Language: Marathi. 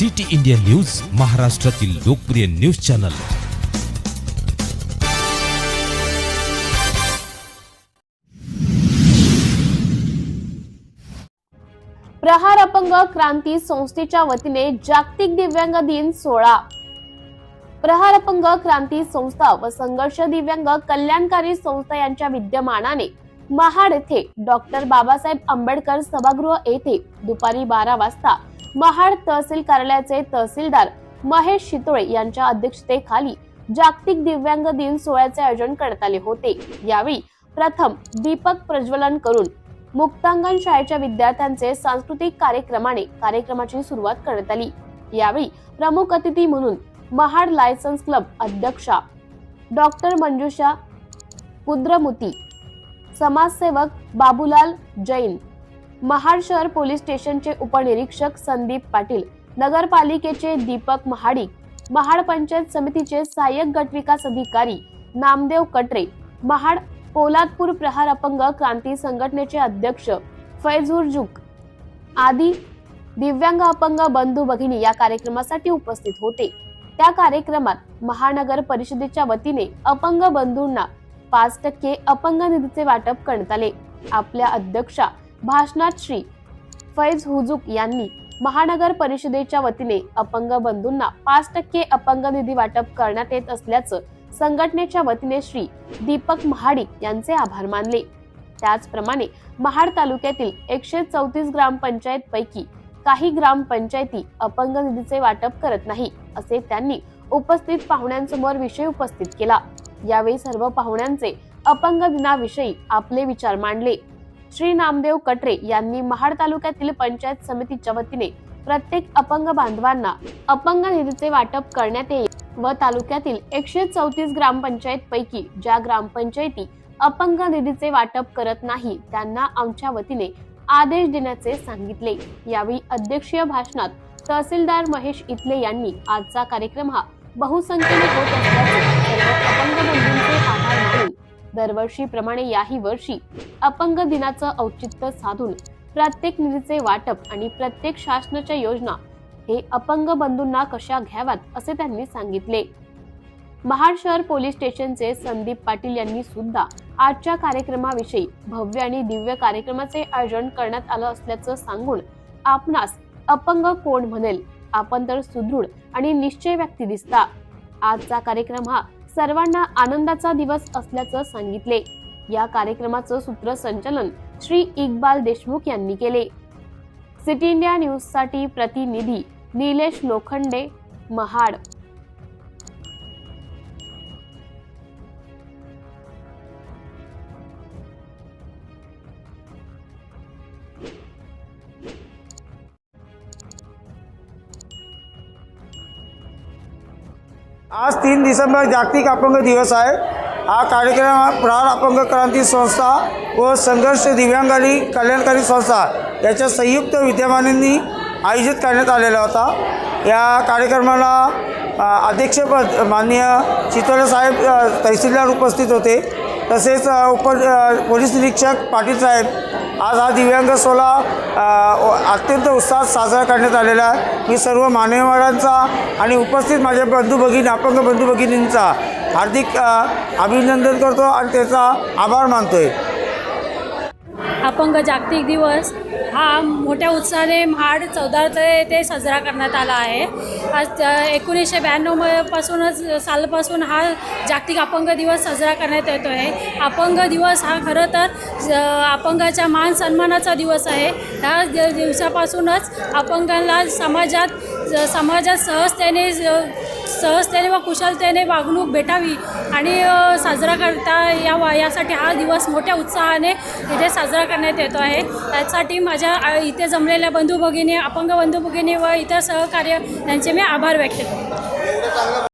सिटी इंडिया न्यूज महाराष्ट्रातील लोकप्रिय न्यूज चॅनल. प्रहार अपंग क्रांती संस्थेच्या वतीने जागतिक दिव्यांग दिन सोहळा. प्रहार अपंग क्रांती संस्था व संघर्ष दिव्यांग कल्याणकारी संस्था यांच्या विद्यमानाने महाड येथे डॉक्टर बाबासाहेब आंबेडकर सभागृह येथे दुपारी बारा वाजता महाड तहसील कार्यालयाचे तहसीलदार महेश शितोळे यांच्या अध्यक्षतेखाली जागतिक दिव्यांग दिन सोहळ्याचे आयोजन करण्यात आले होते. यावेळी प्रथम दीपक प्रज्वलन करून मुक्तांगण शाळेच्या विद्यार्थ्यांचे सांस्कृतिक कार्यक्रमाने कार्यक्रमाची सुरुवात करण्यात आली. यावेळी प्रमुख अतिथी म्हणून महाड लायसन्स क्लब अध्यक्षा डॉक्टर मंजुषा कुद्रमुती समाजसेवक बाबूलाल जैन महाड शहर पोलीस स्टेशनचे उपनिरीक्षक संदीप पाटील नगरपालिकेचे दीपक महाडिक महाड पंचायत समितीचे सहाय्यक गटविकास अधिकारी नामदेव कटरे महाड पोलादपूर प्रहार अपंग क्रांती संघटनेचे अध्यक्ष फैजूर जुक आदी दिव्यांग अपंग बंधू भगिनी या कार्यक्रमासाठी उपस्थित होते. त्या कार्यक्रमात महानगर परिषदेच्या वतीने अपंग बंधूंना पाच टक्के अपंग निधीचे वाटप करण्यात आले. आपल्या अध्यक्षा भाषणात श्री फैज हुजुक यांनी महानगर परिषदेच्या वतीने अपंग बंधूंना पाच टक्के अपंग निधी वाटप करण्यात येत असल्याचं संघटनेच्या वतीने श्री दीपक महाडिक यांचे आभार मानले. त्याचप्रमाणे महाड तालुक्यातील एकशे चौतीस ग्रामपंचायत पैकी काही ग्रामपंचायती अपंग निधीचे वाटप करत नाही असे त्यांनी उपस्थित पाहुण्यांसमोर विषय उपस्थित केला. यावेळी सर्व पाहुण्यांचे अपंग दिनाविषयी आपले विचार मांडले. श्री नामदेव कटरे यांनी महाड तालुक्यातील पंचायत समितीच्या वतीने प्रत्येक अपंग बांधवांना अपंग निधीचे वाटप करण्यात येईल व तालुक्यातील एकशे चौतीस ग्रामपंचायत पैकी ज्या ग्रामपंचायती अपंग निधीचे वाटप करत नाही त्यांना आमच्या वतीने आदेश देण्याचे सांगितले. यावेळी अध्यक्षीय भाषणात तहसीलदार महेश इथले यांनी आजचा कार्यक्रम हा बहुसंख्येने होत असल्याचे सर्व अपंग बंधूंचे आभार मानून दरवर्षीप्रमाणे याही वर्षी अपंग दिनाचं औचित्य साधून प्रत्येक निधीचे वाटप आणि प्रत्येक शासनाच्या योजना हे अपंग बंधूंना कशा घ्याव्यात असे त्यांनी सांगितले. महाड शहर पोलीस स्टेशनचे संदीप पाटील यांनी सुद्धा आजच्या कार्यक्रमाविषयी भव्य आणि दिव्य कार्यक्रमाचे आयोजन करण्यात आलं असल्याचं सांगून आपणास अपंग कोण म्हणेल? आपण तर सुदृढ आणि निश्चय व्यक्ती दिसता. आजचा कार्यक्रम हा सर्वांना आनंदाचा दिवस असल्याचं सांगितले. या कार्यक्रमाचं सूत्रसंचालन श्री इक्बाल देशमुख यांनी केले. सिटी इंडिया न्यूजसाठी प्रतिनिधी निलेश लोखंडे महाड. आज तीन डिसेंबर जागतिक अपंग दिवस आहे. हा कार्यक्रम हा प्रहार अपंग क्रांती संस्था व संघर्ष दिव्यांगारी कल्याणकारी संस्था याच्या संयुक्त विद्यमानांनी आयोजित करण्यात आलेला होता. या कार्यक्रमाला अध्यक्षपद माननीय चितोळे साहेब तहसीलदार उपस्थित होते. तसेच उप पोलीस निरीक्षक पाटील साहेब आज हा दिव्यांग सोहळा अत्यंत उत्साहात साजरा करण्यात आलेला आहे. मी सर्व मान्यवरांचा आणि उपस्थित माझ्या बंधू भगिनी अपंग बंधू भगिनींचा हार्दिक अभिनंदन करतो आणि त्याचा आभार मानतो आहे अपंग जागतिक दिवस हा मोठ्या उत्साहाने महाड चौदा ते साजरा करण्यात आला आहे. आज एकोणीसशे ब्याण्णवपासूनच सालपासून हा जागतिक अपंग दिवस साजरा करण्यात येतो आहे अपंग दिवस हा खरं तर अपंगाच्या मान सन्मानाचा दिवस आहे. ह्या दिवसापासूनच अपंगांना समाजात समाजात सहजतेने सहजतेने व कुशलतेने वागणूक भेटावी आणि साजरा करता यावा यासाठी हा दिवस मोठ्या उत्साहाने इथे साजरा करण्यात येतो आहे. त्यासाठी माझ्या इथे जमलेल्या बंधू भगिनी अपंग बंधू भगिनी व इतर सहकार्य यांचे मी आभार व्यक्त करतो.